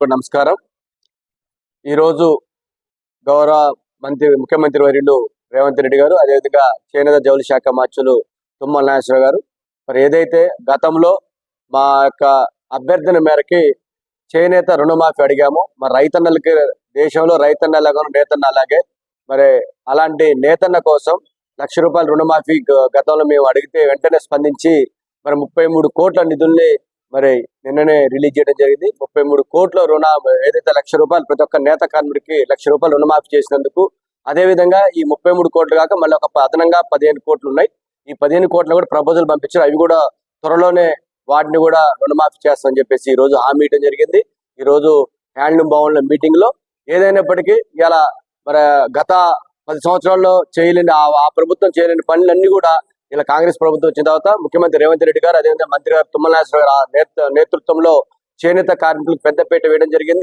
నమస్కారం. ఈరోజు గౌరవ మంత్రి ముఖ్యమంత్రి వర్యులు రేవంత్ రెడ్డి గారు అదేవిధంగా చేనేత జౌలి శాఖ మార్చులు తుమ్మల నాగేశ్వర గారు. మరి ఏదైతే గతంలో మా యొక్క అభ్యర్థన మేరకి చేనేత రుణమాఫీ అడిగాము మరి రైతన్నలకి దేశంలో రైతన్న ఎలాగో నేతన్న అలాగే మరి అలాంటి నేతన్న కోసం లక్ష రూపాయల రుణమాఫీ గతంలో మేము అడిగితే వెంటనే స్పందించి మరి ముప్పై మూడు కోట్ల నిధుల్ని మరి నిన్ననే రిలీజ్ చేయడం జరిగింది. ముప్పై మూడు కోట్ల రుణ ఏదైతే లక్ష రూపాయలు ప్రతి ఒక్క నేత కార్మికుడికి లక్ష రూపాయలు రుణమాఫీ చేసినందుకు అదే విధంగా ఈ ముప్పై మూడు కోట్లు కాక మళ్ళీ ఒక అదనంగా పదిహేను కోట్లు ఉన్నాయి. ఈ పదిహేను కోట్లు కూడా ప్రపోజల్ పంపించారు. అవి కూడా త్వరలోనే వాటిని కూడా రుణమాఫీ చేస్తామని చెప్పేసి ఈ రోజు హామీ ఇవ్వడం జరిగింది. ఈ రోజు హ్యాండ్లూమ్ భవన్ల మీటింగ్లో ఏదైనప్పటికీ ఇలా మరి గత పది సంవత్సరాల్లో చేయలేని ఆ ఆ ప్రభుత్వం చేయలేని పనులన్నీ కూడా ఇలా కాంగ్రెస్ ప్రభుత్వం వచ్చిన తర్వాత ముఖ్యమంత్రి రేవంత్ రెడ్డి గారు అదేవిధంగా మంత్రి గారు తుమ్మల నాగేశ్వర గారు నేత- నేతృత్వంలో చేనేత కార్మికులకు పెద్దపీట వేయడం జరిగింది.